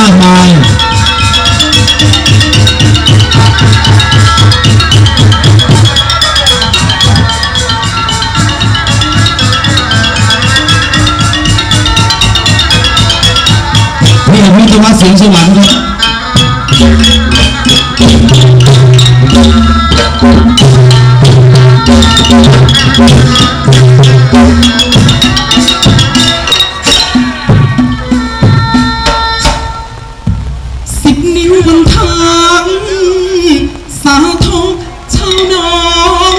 มากมายนี่มิตรวัดเสียงสวรรค์ครับ บนทางสาทกชาวนอง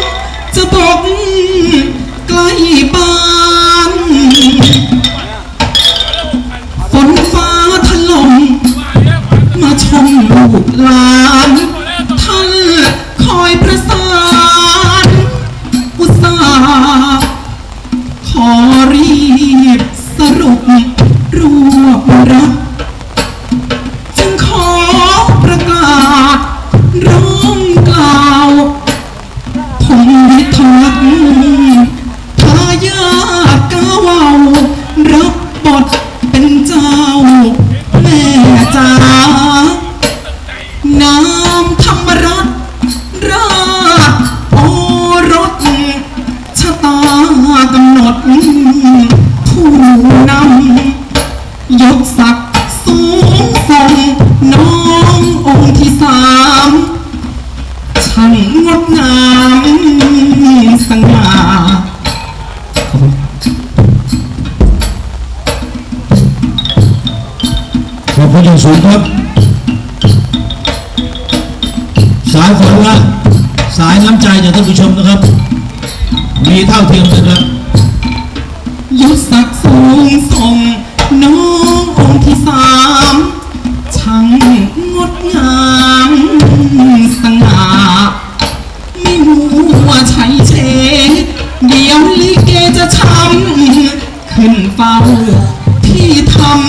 จะตกใกล้บ้านฝนฟ้าถล่มมาชมลูกหลาน นามธรรมรัตราชโอรสชะตากำหนดผู้นำยกศักดิ์สูงส่งน้ององค์ที่สามช่างงดงามสง่าขอบคุณอย่างสูงครับ สายฝนละสายน้ำใจจากท่านผู้ชมนะครับ มีเท่าเทียมกันครับยกศักดิ์สูงส่งน้ององค์ที่สามช่างงดงามสง่าไม่รู้ว่าใช้เชเดี๋ยวลิเกจะช้ำขึ้นเฝ้าพี่ทม